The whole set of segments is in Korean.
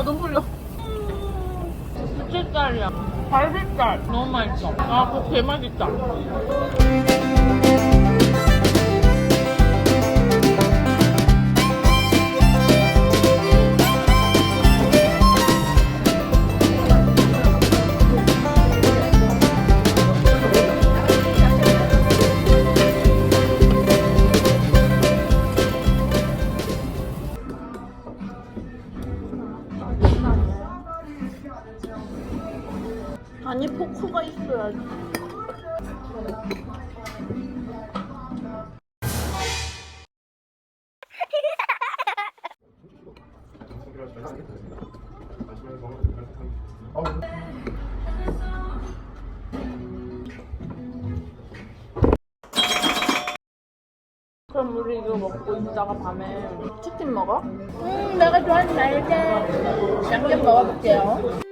아 눈물려. 둘째 딸이야. 갈비살. 너무 맛있어. 아 그거 개맛있다. 아니, 포크가 있어야지. 그럼 우리 이거 먹고 있다가 밤에 치킨 먹어? 음, 내가 좋아하는 날개 양념 먹어볼게요.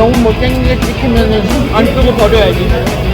너무 못생기게 찍히면은 안 쓰고 버려야지.